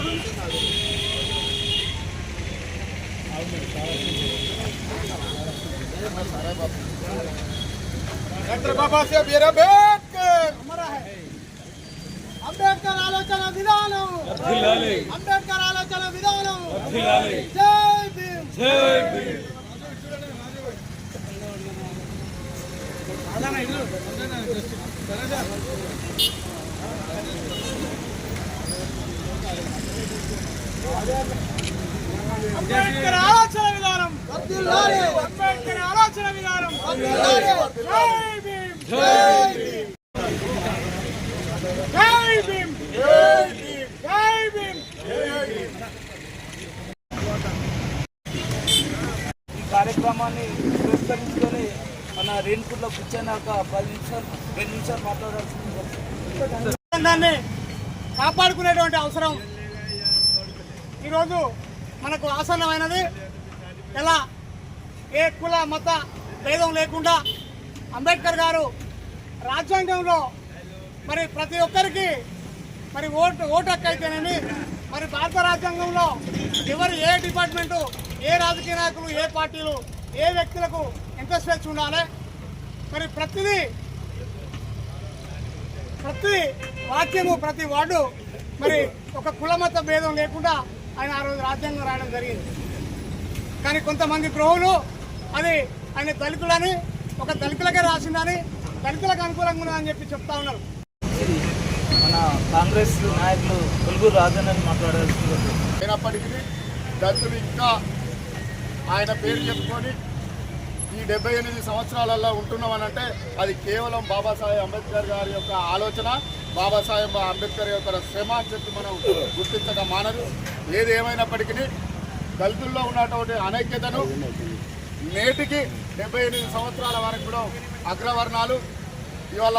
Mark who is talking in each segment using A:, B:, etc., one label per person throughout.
A: కాదు డాక్టర్ బాబాసాహెబ్ బీర్ అంబేద్కర్ అంబేద్కర్ ఆలోచన విధానం అంబేద్కర్ ఆలోచన విధానం జై భీమ్ జై భీమ్ అలా అంబేద్కర్ ఆలోచన విధానం. అంబేద్కర్ ఆలోచన విధానం. జై భీమ్. జై భీమ్. జై భీమ్. జై భీమ్
B: ఈ కార్యక్రమాన్ని పురస్కరించుకొని మన రేణుకూర్లో కూర్చొని ఒక పది నిమిషాలు రెండు నిమిషాలు మాట్లాడాల్సింది.
A: దాన్ని కాపాడుకునేటువంటి అవసరం ఈరోజు మనకు ఆసన్నమైనది. ఎలా? ఏ కుల మత భేదం లేకుండా అంబేద్కర్ గారు రాజ్యాంగంలో మరి ప్రతి ఒక్కరికి మరి ఓటు ఓటు హక్కు అయితేనేమి మరి భారత రాజ్యాంగంలో ఎవరు ఏ డిపార్ట్మెంటు ఏ రాజకీయ నాయకులు ఏ పార్టీలు ఏ వ్యక్తులకు ఎంత స్వేచ్ఛ ఉండాలి? మరి ప్రతిదీ ప్రతి వాక్యము ప్రతి వార్డు మరి ఒక కులమత భేదం లేకుండా ఆయన ఆ రోజు రాజ్యాంగం రాయడం జరిగింది. కానీ కొంతమంది ద్రోహులు అది ఆయన దళితులని ఒక దళితులకే రాసిందని దళితులకు అనుకూలంగా ఉన్నదని చెప్పి చెప్తా ఉన్నారు.
B: మన కాంగ్రెస్ నాయకులు కొలుగురు రాజన్ మాట్లాడాల్సింది
C: అయినప్పటికీ దళితులు ఇంకా ఆయన పేరు చెప్పుకొని ఈ డెబ్బై ఎనిమిది సంవత్సరాలలో ఉంటున్నామనంటే అది కేవలం బాబాసాహెబ్ అంబేద్కర్ గారి యొక్క ఆలోచన. బాబాసాహెబ్ అంబేద్కర్ యొక్క శ్రమ అని చెప్పి మనం గుర్తించడం మానదు ఏది ఏమైనప్పటికీ దళితుల్లో ఉన్నటువంటి అనైక్యతను నేటికి డెబ్బై ఎనిమిది సంవత్సరాల వరకు కూడా అగ్రవర్ణాలు. ఇవాళ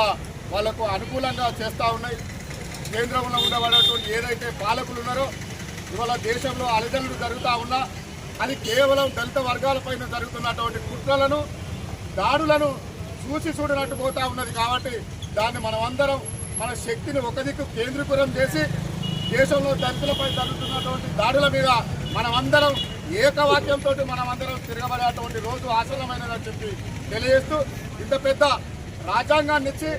C: వాళ్ళకు అనుకూలంగా చేస్తూ ఉన్నాయి. కేంద్రంలో ఉండబడేటువంటి ఏదైతే పాలకులు ఉన్నారో ఇవాళ దేశంలో అలజడులు జరుగుతూ ఉన్నా అది కేవలం దళిత వర్గాలపైన జరుగుతున్నటువంటి కుట్రలను దాడులను చూసి చూడనట్టు పోతూ ఉన్నది కాబట్టి దాన్ని మనమందరం మన శక్తిని ఒక దిక్కు కేంద్రీకృతం చేసి దేశంలో దళితులపై జరుగుతున్నటువంటి దాడుల మీద మనమందరం ఏకవాక్యంతో మనమందరం తిరగబడేటువంటి రోజు ఆసన్నమైనదని చెప్పి తెలియజేస్తూ ఇంత పెద్ద రాజ్యాంగాన్ని ఇచ్చి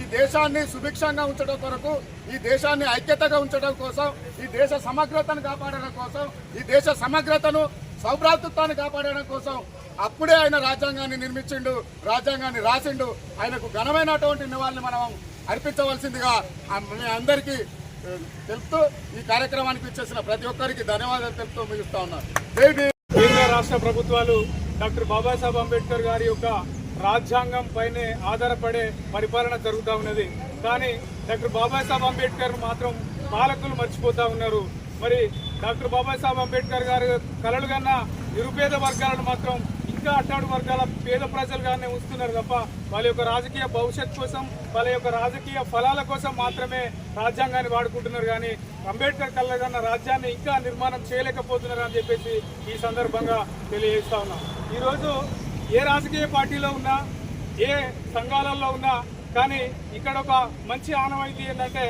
C: ఈ దేశాన్ని సుభిక్షంగా ఉంచడం కొరకు ఈ దేశాన్ని ఐక్యతగా ఉంచడం కోసం ఈ దేశ సమగ్రతను కాపాడడం కోసం ఈ దేశ సమగ్రతను సౌభ్రాతృత్వాన్ని కాపాడడం కోసం అప్పుడే ఆయన రాజ్యాంగాన్ని నిర్మించిండు రాజ్యాంగాన్ని రాసిండు. ఆయనకు ఘనమైనటువంటి నివాళిని మనం అర్పించవలసిందిగా మీ అందరికీ తెలుపుతూ ఈ కార్యక్రమానికి ఇచ్చేసిన ప్రతి ఒక్కరికి ధన్యవాదాలు తెలుపుతూ ముగిస్తా ఉన్నారు
D: కేంద్ర రాష్ట్ర ప్రభుత్వాలు డాక్టర్ బాబాసాహెబ్ అంబేద్కర్ గారి యొక్క రాజ్యాంగం పైనే ఆధారపడే పరిపాలన జరుగుతూ ఉన్నది. కానీ డాక్టర్ బాబాసాహెబ్ అంబేద్కర్ మాత్రం పాలకులు మర్చిపోతూ ఉన్నారు. మరి డాక్టర్ బాబాసాహెబ్ అంబేద్కర్ గారు కలలు కన్నా నిరుపేద వర్గాలను మాత్రం ఇంకా అట్టాడు వర్గాల పేద ప్రజలుగానే ఉంచుతున్నారు తప్ప వాళ్ళ యొక్క రాజకీయ భవిష్యత్ కోసం వాళ్ళ యొక్క రాజకీయ ఫలాల కోసం మాత్రమే రాజ్యాంగాన్ని వాడుకుంటున్నారు. కానీ అంబేద్కర్ కళ్ళగన్న రాజ్యాన్ని ఇంకా నిర్మాణం చేయలేకపోతున్నారు అని చెప్పేసి ఈ సందర్భంగా తెలియజేస్తా ఉన్నాం. ఈరోజు ఏ రాజకీయ పార్టీలో ఉన్నా ఏ సంఘాలలో ఉన్నా కానీ ఇక్కడ ఒక మంచి ఆనవాయితీ ఏంటంటే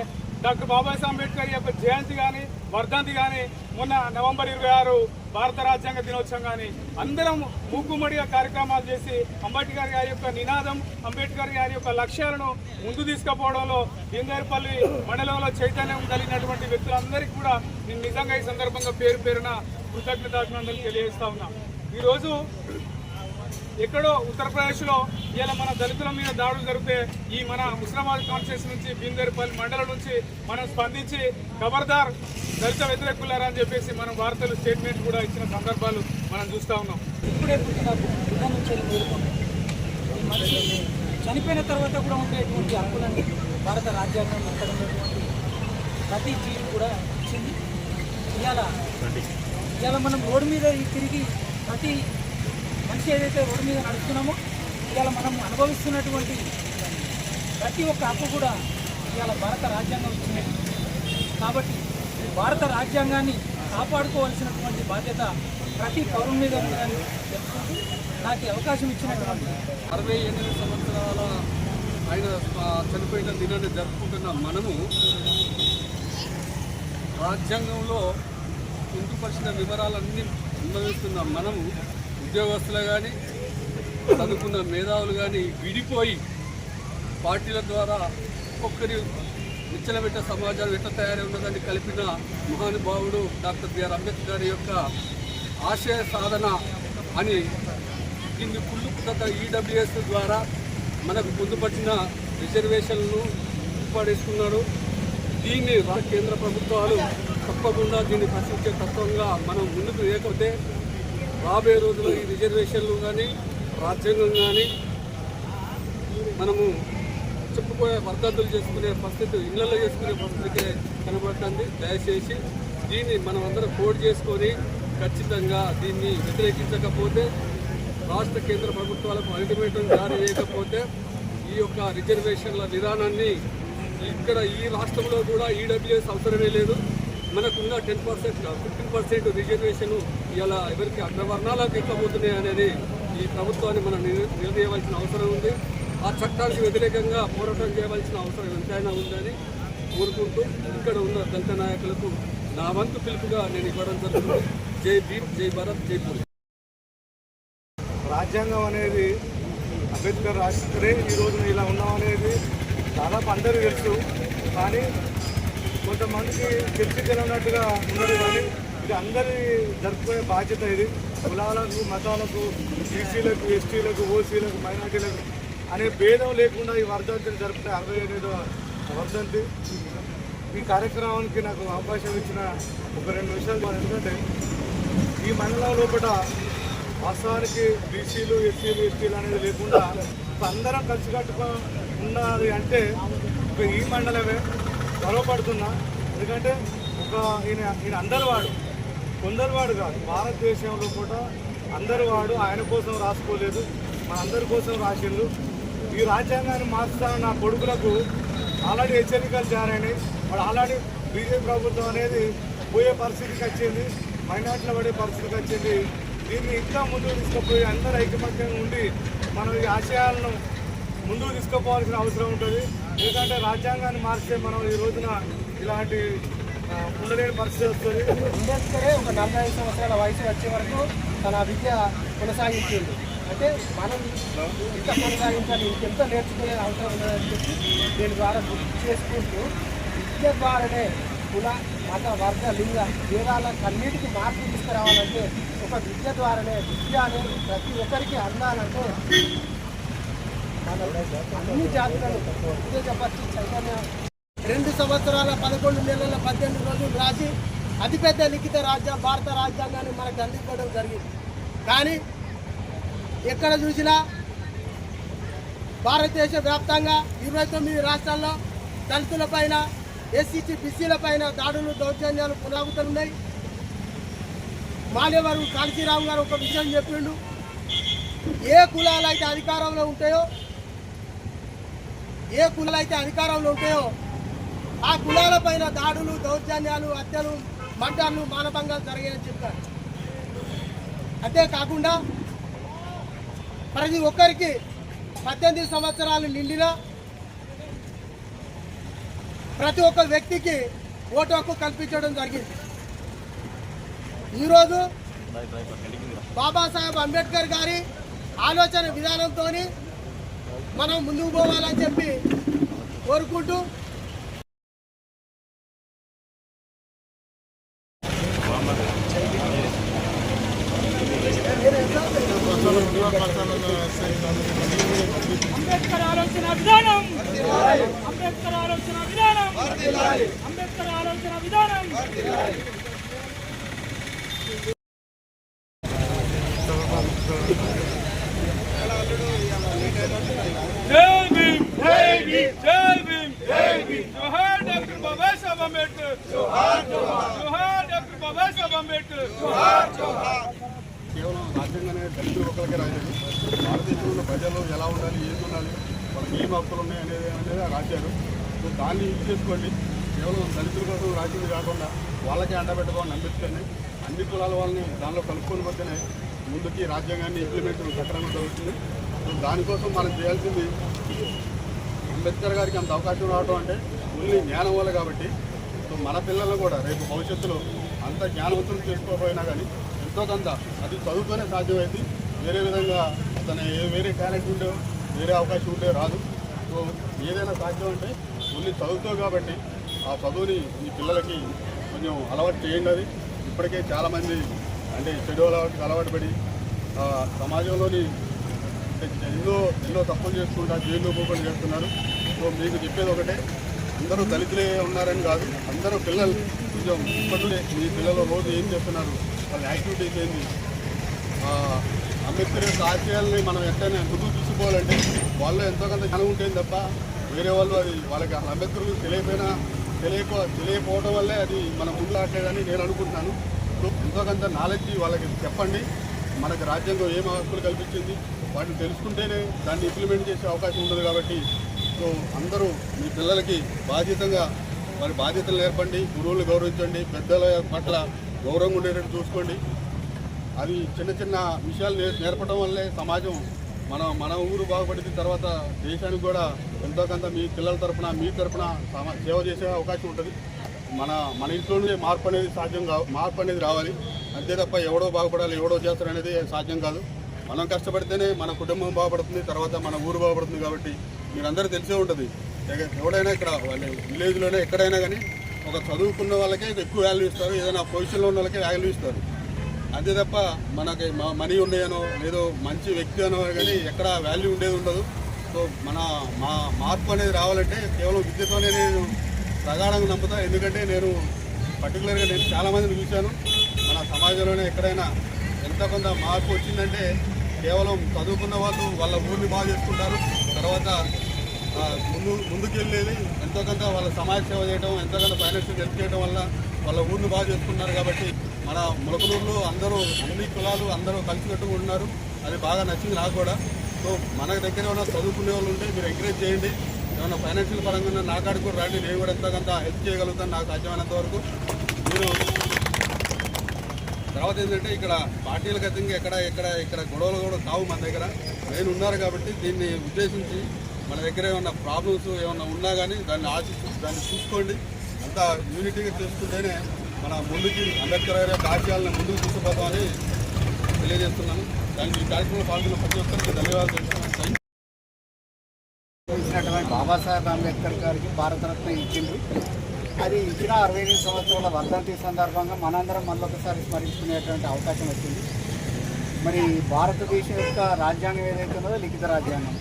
D: డాక్టర్ బాబాసాహెబ్ అంబేద్కర్ యొక్క జయంతి కానీ వర్ధంతి కానీ మొన్న నవంబర్ ఇరవై ఆరు భారత రాజ్యాంగ దినోత్సవం కానీ అందరం మూకుమ్మడిగా కార్యక్రమాలు చేసి అంబేద్కర్ గారి యొక్క నినాదం అంబేద్కర్ గారి యొక్క లక్ష్యాలను ముందు తీసుకుపోవడంలో దీందర్పల్లి మండలంలో చైతన్యం కలిగినటువంటి వ్యక్తులందరికీ కూడా నేను నిజంగా ఈ సందర్భంగా పేరు పేరున కృతజ్ఞతాభినందనలు తెలియజేస్తా ఉన్నా. ఈరోజు ఎక్కడో ఉత్తరప్రదేశ్లో ఇలా మన దళితుల మీద దాడులు జరిగితే ఈ మన ముస్లిమాబాద్ కాన్స్టిట్యూన్స్ నుంచి బీందర్పల్లి మండలం నుంచి మనం స్పందించి ఖబర్దార్ దళిత వ్యతిరేకులారా అని చెప్పేసి మనం వార్తలు స్టేట్మెంట్ కూడా ఇచ్చిన సందర్భాలు మనం చూస్తా ఉన్నాం.
B: ఇప్పుడే పుట్టిన చనిపోయిన తర్వాత కూడా ఉండేటువంటి హక్కులన్నీ భారత రాజ్యాంగం అక్కడ ప్రతి జీవి కూడా ఇచ్చింది. ఇవాళ ఇవాళ మనం రోడ్డు మీద తిరిగి ప్రతి మంచి ఏదైతే రోడ్డు మీద నడుస్తున్నామో ఇవాళ మనం అనుభవిస్తున్నటువంటి ప్రతి ఒక్క హక్కు కూడా ఇవాళ భారత రాజ్యాంగం ఇచ్చినది కాబట్టి ఈ భారత రాజ్యాంగాన్ని కాపాడుకోవాల్సినటువంటి బాధ్యత ప్రతి పౌరుని మీద ఉందని నాకు అవకాశం ఇచ్చినటువంటి
E: అరవై ఎనిమిది సంవత్సరాల ఆయన చనిపోయిన దినాన్ని జరుపుకుంటున్న మనము రాజ్యాంగంలో పొందుపరిచిన వివరాలన్నీ అనుభవిస్తున్న మనము ఉద్యోగస్తులు కానీ చదువుకున్న మేధావులు కానీ విడిపోయి పార్టీల ద్వారా ఒక్కొక్కరి నిచ్చలబెట్ట సమాజాలు ఎట్లా తయారై ఉన్నదని కలిపిన మహానుభావుడు డాక్టర్ బిఆర్ అంబేద్కర్ గారి యొక్క ఆశయ సాధన అని దీన్ని కుళ్ళు గత ఈడబ్ల్యూఎస్ ద్వారా మనకు పొందుపరిచిన రిజర్వేషన్లను ఏర్పాటేసుకున్నాడు దీన్ని కేంద్ర ప్రభుత్వాలు తప్పకుండా దీన్ని ప్రశ్నించే తత్వంగా మనం ముందుకు లేకపోతే రాబోయే రోజుల్లో ఈ రిజర్వేషన్లు కానీ రాజ్యాంగం కానీ మనము చెప్పుకోయే వర్గాదులు చేసుకునే పరిస్థితి ఇళ్ళలో చేసుకునే పరిస్థితికే కనబడుతుంది. దయచేసి దీన్ని మనం అందరం కోడ్ చేసుకొని ఖచ్చితంగా దీన్ని వ్యతిరేకించకపోతే రాష్ట్ర కేంద్ర ప్రభుత్వాలకు అల్టిమేటం జారీ చేయకపోతే ఈ యొక్క రిజర్వేషన్ల విధానాన్ని ఇక్కడ ఈ రాష్ట్రంలో కూడా ఈడబ్ల్యూఎస్ అవసరమే లేదు. మనకున్న ten percent fifteen percent reservation ఇలా ఎవరికి అగ్రవర్ణాలకు ఎక్కబోతున్నాయి అనేది ఈ ప్రభుత్వాన్ని మనం నిలదీయవలసిన అవసరం ఉంది. ఆ చట్టానికి వ్యతిరేకంగా పోరాటం చేయవలసిన అవసరం ఎంతైనా ఉందని కోరుకుంటూ ఇక్కడ ఉన్న దళిత నాయకులకు నా వంతు పిలుపుగా నేను ఇవ్వడం జరుగుతుంది. జై భీమ్ జై భారత్ జై పూరి
F: రాజ్యాంగం అనేది అంబేద్కర్ రాష్ట్రే ఈ రోజున ఇలా ఉన్నాం అనేది దాదాపు అందరూ తెలుసు. కానీ కొంతమందికి తెలిసి తెలియనట్టుగా ఉన్నది కానీ ఇది అందరి జరుపుకునే బాధ్యత ఇది. కులాలకు మతాలకు బీసీలకు ఎస్టీలకు ఓసీలకు మైనార్టీలకు అనే భేదం లేకుండా ఈ వర్ధంతిని జరుపుకునే అరవై ఎనిమిదో వర్ధంతి ఈ కార్యక్రమానికి నాకు అవకాశం ఇచ్చిన ఒక రెండు నిమిషాలు ఎందుకంటే ఈ మండలం లోపల వాస్తవానికి బీసీలు ఎస్సీలు ఎస్టీలు అనేది లేకుండా ఇప్పుడు అందరం కలిసి కట్టుకో ఉన్నది అంటే ఈ మండలమే. గొడవపడుతున్నా ఎందుకంటే ఒక ఈయన ఈయన అందరి వాడు కాదు భారతదేశంలో కూడా అందరివాడు ఆయన కోసం రాసుకోలేదు. మన అందరి కోసం రాసిండు. ఈ రాజ్యాంగాన్ని మార్చుతాన నా కొడుకులకు ఆల్రెడీ హెచ్చరికలు జారైనాయి. వాడు ఆల్రెడీ బీజేపీ ప్రభుత్వం అనేది పోయే పరిస్థితికి వచ్చింది. మైనార్టీలో పడే పరిస్థితికి వచ్చింది. దీన్ని ఇంకా ముందుకు తీసుకుపోయి అందరూ ఐకమత్యంగా ఉండి మనం ఈ ఆశయాలను ముందుకు తీసుకుపోవాల్సిన అవసరం ఉంటుంది. ఎందుకంటే రాజ్యాంగాన్ని మార్చితే మనం ఈ రోజున ఇలాంటి ఉండలేని పరిస్థితి వస్తుంది.
G: అంబేద్కరే ఒక నలభై ఐదు సంవత్సరాల వయసు వచ్చే వరకు తన విద్య కొనసాగించింది అంటే మనం ఇంకా కొనసాగించాలి ఇంకెంత నేర్చుకునే అవసరం ఉన్నదని చెప్పి దీని ద్వారా గుర్తు చేసుకుంటూ విద్య ద్వారానే కుల మత వర్గ లింగ భేదాలకు అన్నిటికీ మార్పు తీసుకురావాలంటే ఒక విద్య ద్వారానే విద్య అనేది ప్రతి ఒక్కరికి అందాలంటే అన్ని జాతులను ఉత్తేజపరిచి చైతన్య రెండు సంవత్సరాల పదకొండు నెలల పద్దెనిమిది రోజులు రాసి అతిపెద్ద లిఖిత రాజ్య భారత రాజ్యాంగాన్ని మనకు అందించడం జరిగింది. కానీ ఎక్కడ చూసినా భారతదేశ వ్యాప్తంగా ఇరవై తొమ్మిది రాష్ట్రాల్లో దళితులపైన ఎస్సీసీ బీసీలపైన దాడులు దౌర్జన్యాలు కొనసాగుతున్నాయి. మాన్యవరు కాళీరావు గారు ఒక విషయం చెప్పిండు. ఏ కులాలు అయితే అధికారంలో ఉంటాయో ఏ కులాలు అయితే అధికారంలో ఉంటాయో ఆ కులాల పైన దాడులు దౌర్జన్యాలు హత్యలు మంటలు మానభంగాలు జరిగాయని చెప్పారు. అంతేకాకుండా ప్రతి ఒక్కరికి పద్దెనిమిది సంవత్సరాలు నిండిన ప్రతి ఒక్క వ్యక్తికి ఓటు హక్కు కల్పించడం జరిగింది. ఈరోజు బాబాసాహెబ్ అంబేద్కర్ గారి ఆలోచన విధానంతో మనం ముందుకు పోవాలని చెప్పి కోరుకుంటూ
H: అంబేద్కర్ ఆలోచన విధానం అంబేద్కర్ ఆలోచన విధానం అంబేద్కర్ ఆలోచన విధానం
D: జై భీమ్ జై భీమ్ జై భీమ్ జై భీమ్ జోహార్ డాక్టర్ బాబాసాహెబ్ అంబేద్కర్ జోహార్ జోహార్ జోహార్ డాక్టర్ బాబాసాహెబ్ అంబేద్కర్ జోహార్
I: కేవలం రాజ్యాంగానే దళితులు ఒకరికే రాయలేదు. భారతదేశంలో ప్రజలు ఎలా ఉండాలి ఏది ఉండాలి వాళ్ళకి ఏం హక్కులు ఉన్నాయి అనేది అనేది రాశారు. సో దాన్ని యూజ్ చేసుకోండి. కేవలం దళితుల కోసం రాసింది కాకుండా వాళ్ళకే అండబెట్టుకోవాలని అంబేద్కర్ని అన్ని కులాల వాళ్ళని దానిలో కలుపుకొని పోతేనే ముందుకి రాజ్యాంగాన్ని ఇంప్లిమెంట్ సక్రమంగా జరుగుతుంది. సో దానికోసం మనం చేయాల్సింది అంబేద్కర్ గారికి అంత అవకాశం రావడం అంటే ఓన్లీ జ్ఞానం వల్ల కాబట్టి. సో మన పిల్లలు కూడా రేపు భవిష్యత్తులో ఎంత జ్ఞానవంతులు చేసుకోకపోయినా కానీ ఎంతో కొంత అది చదువుతూనే సాధ్యమైంది. వేరే విధంగా తన ఏ వేరే టాలెంట్ ఉండే వేరే అవకాశం ఉండే రాదు. సో ఏదైనా సాధ్యం అంటే ఓన్లీ చదువుతో కాబట్టి ఆ చదువుని ఈ పిల్లలకి కొంచెం అలవాటు చేయండి అది. ఇప్పటికే చాలామంది అంటే చెడు అలవాటు అలవాటు పడి సమాజంలోని ఎన్నో ఎన్నో తప్పులు చేసుకుంటా జైల్లో పోకుండా చేస్తున్నారు. సో మీకు చెప్పేది ఒకటే అందరూ దళితులే ఉన్నారని కాదు అందరూ పిల్లలు. కొంచెం ఇప్పటికే మీ పిల్లలు రోజు ఏం చేస్తున్నారు? వాళ్ళ యాక్టివిటీస్ ఏంది అంబేద్కర్ యొక్క ఆశయాల్ని మనం ఎట్లయినా ముందుకు తీసుకోవాలంటే వాళ్ళు ఎంతో కొంత జ్ఞానం ఉంటుంది తప్ప వేరే వాళ్ళు అది వాళ్ళకి అసలు అంబేద్కర్ గురించి తెలియకపోయినా తెలియక తెలియకపోవడం వల్లే అది మనం ముందులాట్లేదని నేను అనుకుంటున్నాను. ఎంతో కొంత నాలెడ్జ్ వాళ్ళకి చెప్పండి. మనకు రాజ్యాంగం ఏం హక్కులు కల్పించింది? వాటిని తెలుసుకుంటేనే దాన్ని ఇంప్లిమెంట్ చేసే అవకాశం ఉండదు కాబట్టి సో అందరూ మీ పిల్లలకి బాధ్యతగా వారి బాధ్యతలు నేర్పండి గురువులు గౌరవించండి పెద్దల పట్ల గౌరవం ఉండేటట్టు చూసుకోండి. అది చిన్న చిన్న విషయాలు నేర్- నేర్పడం వల్లే సమాజం మన మన ఊరు బాగుపడిన తర్వాత దేశానికి కూడా ఎంతో కొంత మీ పిల్లల తరఫున మీ తరఫున సేవ చేసే అవకాశం ఉంటుంది. మన మన ఇంట్లోనే మార్పు అనేది సాధ్యం కావు మార్పు అనేది రావాలి. అంతే తప్ప ఎవడో బాగుపడాలి ఎవడో చేస్తారు అనేది సాధ్యం కాదు. మనం కష్టపడితేనే మన కుటుంబం బాగుపడుతుంది తర్వాత మన ఊరు బాగుపడుతుంది కాబట్టి మీరందరూ తెలిసే ఉంటుంది. ఎవడైనా ఇక్కడ వాళ్ళ విలేజ్లోనే ఎక్కడైనా కానీ ఒక చదువుకున్న వాళ్ళకే ఎక్కువ వాల్యూ ఇస్తారు. ఏదైనా పొజిషన్లో ఉన్న వాళ్ళకే వాల్యూ ఇస్తారు. అంతే తప్ప మనకి మనీ ఉన్నాయనో లేదో మంచి వ్యక్తి అనో కానీ ఎక్కడ వాల్యూ ఉండేది ఉండదు. సో మన మా మార్పు అనేది రావాలంటే కేవలం విద్యతోనే నేను ప్రగాఢంగా నమ్ముతా. ఎందుకంటే నేను పర్టికులర్గా నేను చాలామందిని చూశాను. మన సమాజంలోనే ఎక్కడైనా ఎంత కొంత మార్పు వచ్చిందంటే కేవలం చదువుకున్న వాళ్ళు వాళ్ళ ఊరిని బాగా చేసుకుంటారు. తర్వాత ముందు ముందుకెళ్ళేది ఎంతో కొంత వాళ్ళ సమాజ సేవ చేయడం ఎంతో కొంత ఫైనాన్షియల్ హెల్ప్ చేయడం వల్ల వాళ్ళ ఊరిని బాగా చేసుకున్నారు కాబట్టి మన ములకలూరులో అందరూ అన్ని కులాలు అందరూ కలిసికట్టుగా ఉన్నారు అది బాగా నచ్చింది నాకు కూడా. సో మన దగ్గర ఏమైనా చదువుకునే వాళ్ళు ఉంటే మీరు ఎంకరేజ్ చేయండి. ఏమైనా ఫైనాన్షియల్ పరంగా నా కాడికి కూడా రండి. నేను కూడా ఎంతో కొంత హెల్ప్ చేయగలుగుతాను నాకు సాధ్యమైనంత వరకు. మీరు తర్వాత ఏంటంటే ఇక్కడ పార్టీలకు అతీతంగా ఎక్కడ ఎక్కడ ఇక్కడ గొడవలు కూడా కావు మన దగ్గర. నేను ఉన్నారు కాబట్టి దీన్ని ఉద్దేశించి మన దగ్గర ఏమన్నా ప్రాబ్లమ్స్ ఏమన్నా ఉన్నా కానీ దాన్ని ఆశిస్తూ దాన్ని చూసుకోండి. అంతా యూనిటీగా చేసుకుంటేనే మన ముందుకి అంబేద్కర్ గారి యొక్క ఆశయాలను ముందుకు తీసుకుపోతామని తెలియజేస్తున్నాను. దానికి ఈ కార్యక్రమంలో పాల్గొన్న ప్రతి ఒక్కరికి ధన్యవాదాలు తెలుపుతున్నాను.
J: ఇచ్చినటువంటి బాబాసాహెబ్ అంబేద్కర్ గారికి భారతరత్న ఇచ్చింది అది ఇచ్చిన అరవై ఐదు సంవత్సరాల వర్ధంతి సందర్భంగా మనందరం మళ్ళొకసారి స్మరించుకునేటువంటి అవకాశం వచ్చింది. మరి భారతదేశం యొక్క రాజ్యాంగం ఏదైతే ఉన్నదో లిఖిత రాజ్యాంగం.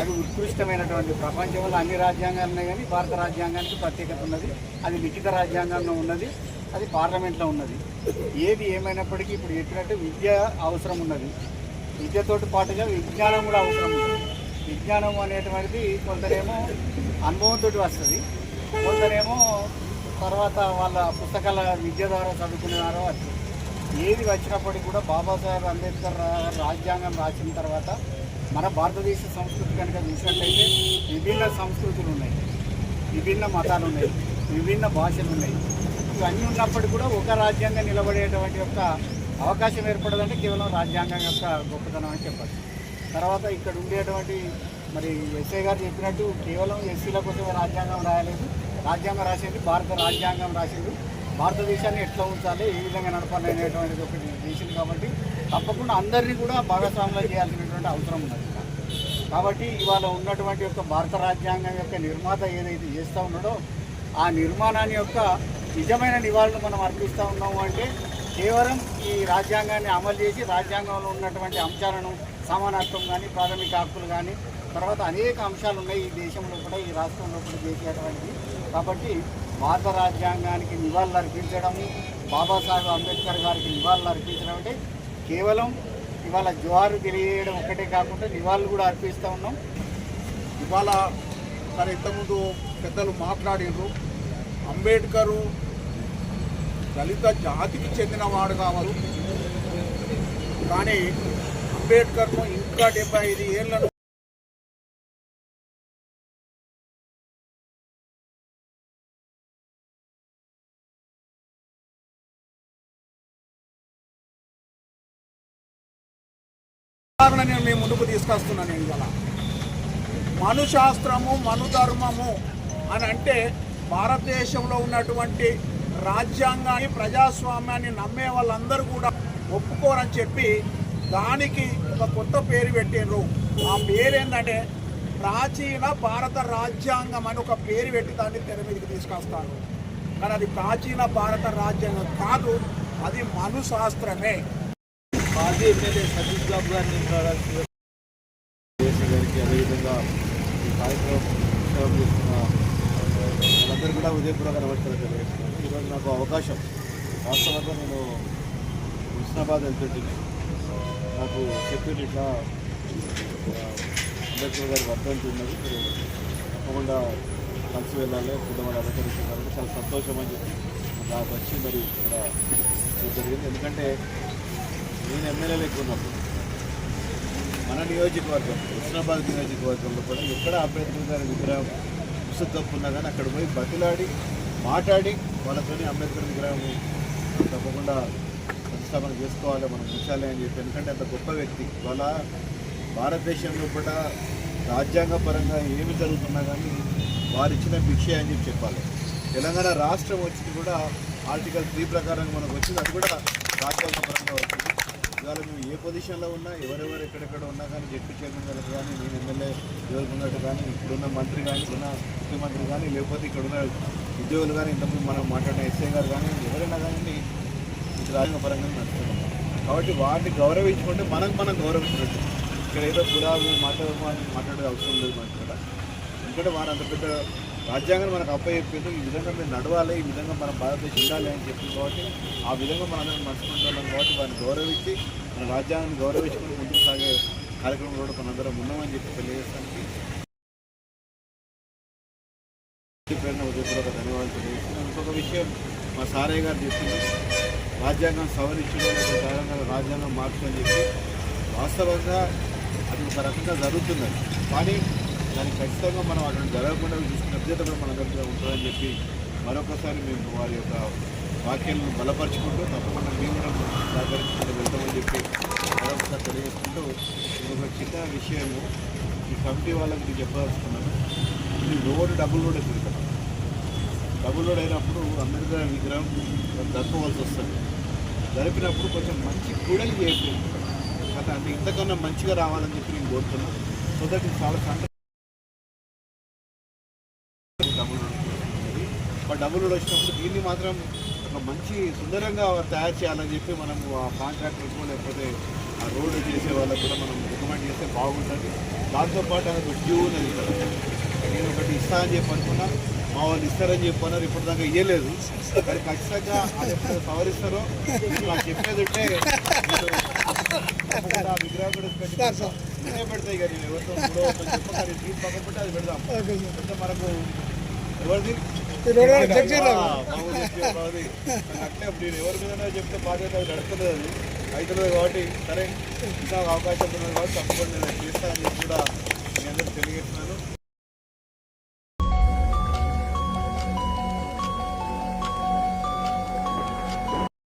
J: అది ఉత్కృష్టమైనటువంటి ప్రపంచంలో అన్ని రాజ్యాంగాలు ఉన్నాయి కానీ భారత రాజ్యాంగానికి ప్రత్యేకత ఉన్నది. అది లిఖిత రాజ్యాంగంలో ఉన్నది. అది పార్లమెంట్లో ఉన్నది. ఏది ఏమైనప్పటికీ ఇప్పుడు చెప్పినట్టు విద్య అవసరం ఉన్నది. విద్యతోటి పాటుగా విజ్ఞానం కూడా అవసరం ఉంది విజ్ఞానం అనేటువంటిది కొందరేమో అనుభవంతో వస్తుంది. కొందరేమో తర్వాత వాళ్ళ పుస్తకాల విద్య ద్వారా చదువుకునేవారో వస్తుంది. ఏది వచ్చినప్పటికీ కూడా బాబాసాహెబ్ అంబేద్కర్ రాజ్యాంగం రాసిన తర్వాత మన భారతదేశ సంస్కృతి కనుక చూసినట్లయితే విభిన్న సంస్కృతులు ఉన్నాయి. విభిన్న మతాలు ఉన్నాయి విభిన్న భాషలు ఉన్నాయి ఇవన్నీ ఉన్నప్పటికీ కూడా ఒక రాజ్యాంగం నిలబడేటువంటి యొక్క అవకాశం ఏర్పడదంటే కేవలం రాజ్యాంగం యొక్క గొప్పతనం అని చెప్పచ్చు. తర్వాత ఇక్కడ ఉండేటువంటి మరి ఎస్ఐ గారు చెప్పినట్టు కేవలం ఎస్సీల కోసమే రాజ్యాంగం రాయలేదు. రాజ్యాంగం రాసేది భారత రాజ్యాంగం రాసేది భారతదేశాన్ని ఎట్లా ఉంచాలి ఏ విధంగా నడపాలి అనేటువంటిది ఒకటి విషయం కాబట్టి తప్పకుండా అందరినీ కూడా భాగస్వాములు చేయాల్సినటువంటి అవసరం ఉన్నది. కాబట్టి ఇవాళ ఉన్నటువంటి యొక్క భారత రాజ్యాంగం యొక్క నిర్మాత ఏదైతే చేస్తూ ఉన్నాడో ఆ నిర్మాణాన్ని యొక్క నిజమైన నివాళులు మనం అర్పిస్తూ ఉన్నాము అంటే కేవలం ఈ రాజ్యాంగాన్ని అమలు చేసి రాజ్యాంగంలో ఉన్నటువంటి అంశాలను సమానత్వం కానీ ప్రాథమిక హక్కులు కానీ తర్వాత అనేక అంశాలు ఉన్నాయి ఈ దేశంలో కూడా ఈ రాష్ట్రంలో కూడా చేసేటువంటివి. కాబట్టి భారత రాజ్యాంగానికి నివాళులు అర్పించడము బాబాసాహెబ్ అంబేద్కర్ గారికి నివాళులు అర్పించడం అంటే కేవలం ఇవాళ జోహారు తెలియడం ఒకటే కాకుండా నివాళులు కూడా అర్పిస్తూ ఉన్నాం.
K: ఇవాళ మరి ఇంతకుముందు పెద్దలు మాట్లాడినారు అంబేద్కరు దళిత జాతికి చెందినవాడు కావాలి కానీ అంబేద్కర్ను ఇంకా డెబ్బై ఐదు ఏళ్ళను ఉదాహరణ నేను మీ ముందుకు తీసుకొస్తున్నాను నేను ఇవాళ. మనుశాస్త్రము మనుధర్మము అని అంటే
L: భారతదేశంలో ఉన్నటువంటి రాజ్యాంగాన్ని ప్రజాస్వామ్యాన్ని నమ్మే వాళ్ళందరూ కూడా ఒప్పుకోరని చెప్పి దానికి ఒక కొత్త పేరు పెట్టినరు ఆ పేరు ఏంటంటే ప్రాచీన భారత రాజ్యాంగం అని ఒక పేరు పెట్టి దాన్ని తెర మీదకి తీసుకొస్తారు. కానీ అది ప్రాచీన భారత రాజ్యాంగం కాదు అది మనుశాస్త్రమే.
K: మాజీ ఎమ్మెల్యే సతీష్ బాబు గారిని ఇంట్రొడక్షన్ గారికి అదేవిధంగా ఈ కార్యక్రమం చేస్తున్న వాళ్ళందరూ కూడా ఉదయపూర్వక నమస్కారం తెలియజేస్తున్నాను. ఈరోజు నాకు అవకాశం వాస్తవంగా నేను హుస్నాబాద్ వెళ్తుంటే నాకు చెప్పారు ఇట్లా అంబేద్కర్ గారి వర్ధంతి ఉన్నది. మీరు తప్పకుండా కలిసి వెళ్ళాలి పిల్లవాడు అలంకరించాలని చాలా సంతోషం అని చెప్పి నాకు వచ్చి మరి ఇక్కడ జరిగింది. ఎందుకంటే నేను ఎమ్మెల్యే ఉన్నప్పుడు మన నియోజకవర్గం హుస్నాబాద్ నియోజకవర్గంలో కూడా ఎక్కడ అంబేద్కర్ గారి విగ్రహం ఉసు కప్పు ఉన్నా కానీ అక్కడ పోయి బతిలాడి మాట్లాడి వాళ్ళతోని అంబేద్కర్ విగ్రహం తప్పకుండా ప్రతిష్టాపన చేసుకోవాలి మనం ఉంచాలి అని చెప్పి. ఎందుకంటే అంత గొప్ప వ్యక్తి. వాళ్ళ భారతదేశంలో కూడా రాజ్యాంగపరంగా ఏమి జరుగుతున్నా కానీ వారు ఇచ్చిన భిక్ష అని చెప్పి చెప్పాలి. తెలంగాణ రాష్ట్రం వచ్చింది కూడా ఆర్టికల్ త్రీ ప్రకారం మనకు వచ్చింది. అది కూడా రాజ్యాంగపరంగా వచ్చింది. ఇవాళ మేము ఏ పొజిషన్లో ఉన్నా ఎవరెవరు ఎక్కడెక్కడ ఉన్నా కానీ డిప్యూటీ చైర్మన్ గారు కానీ నేను ఎమ్మెల్యే ఎవరికి ఉన్నట్టు కానీ ఇప్పుడున్న మంత్రి కానీ ఇప్పుడున్న ముఖ్యమంత్రి కానీ లేకపోతే ఇక్కడున్న ఉద్యోగులు కానీ ఇంతకుముందు మనం మాట్లాడిన ఎస్ఐ గారు కానీ ఎవరైనా కానీ ఇది రాజ్యాంగపరంగా నడుస్తున్నాం కాబట్టి వాటిని గౌరవించుకుంటే మనం మనం గౌరవించినట్టు. ఇక్కడ ఏదో గులాబీ మాట్లాడమని మాట్లాడే అవసరం లేదు మనకి ఇక్కడ. ఎందుకంటే వారు అంత పెద్ద రాజ్యాంగం మనకు అప్పచెప్పింది ఈ విధంగా మీరు నడవాలి ఈ విధంగా మన భారతదేశం ఉండాలి అని చెప్పింది కాబట్టి ఆ విధంగా మనం అందరం నడుచుకుంటున్నాం కాబట్టి వారిని గౌరవించి మన రాజ్యాంగాన్ని గౌరవించుకుని ముందుకు సాగే కార్యక్రమం కూడా మనందరం ఉన్నామని చెప్పి తెలియజేస్తానికి ప్రేరణ ఉదయపూర్వక ధన్యవాదాలు తెలియజేస్తున్నాను. ఇంకొక విషయం మా సారయ్య గారు చెప్పింది. రాజ్యాంగం సవరించడం లేదా రాజ్యాంగం మార్చడం చెప్పి వాస్తవంగా అది ఒక రకంగా జరుగుతుంది కానీ దానికి ఖచ్చితంగా మనం అటువంటి జరగకుండా చూసుకునే అభ్యత కూడా మన దగ్గర ఉంటుందని చెప్పి మరొకసారి మేము వారి యొక్క వాక్యాలను బలపరుచుకుంటూ తప్పకుండా మేము కూడా సహకరించుకుంటూ వెళ్తామని చెప్పి మరొకసారి తెలియజేసుకుంటూ ఒక చిన్న విషయము ఈ కమిటీ వాళ్ళకి నేను చెప్పదలుచుకున్నాను. ఇది రోడ్డు డబుల్ రోడ్ తిరుగుతాం డబుల్ రోడ్ అయినప్పుడు అందరికీ విగ్రహం జరపవలసి వస్తుంది. జరిపినప్పుడు కొంచెం మంచి గుడలు చేసి కదా అంటే ఇంతకన్నా మంచిగా రావాలని చెప్పి నేను కోరుతున్నాను సో దట్ ఇది చాలా సంట డబుల్ రోడ్ వస్తుంది. బట్ డబుల్ రోడ్ వచ్చినప్పుడు దీన్ని మాత్రం ఒక మంచి సుందరంగా తయారు చేయాలని చెప్పి మనం ఆ కాంట్రాక్టర్కు లేకపోతే ఆ రోడ్డు చేసే వాళ్ళకు కూడా మనం రికమెండ్ చేస్తే బాగుంటుంది. దాంతోపాటు అది ఒక డ్యూ ఉన్నది. నేను ఒకటి ఇస్తా అని చెప్పి అనుకున్నా. మా వాళ్ళు ఇస్తారని చెప్పి అన్నారు. ఇప్పటిదాకా ఇవ్వలేదు మరి ఖచ్చితంగా అది ఎప్పుడు సవరిస్తారో నాకు చెప్పేది ఉంటే ఆ విగ్రహం కూడా నేనే పెడతాయి కానీ ఎవరితో పక్కన పెట్టి అది పెడదాం. మనకు ఎవరిది? అట్లే నేను ఎవరి మీద చెప్తే బాధ్యత అది నడుస్తుంది అది. అవుతుంది కాబట్టి సరే ఇంకా అవకాశం ఉన్నది కాబట్టి తప్పకుండా నేను చేస్తానని కూడా మీ అందరూ తెలియజేస్తున్నాను.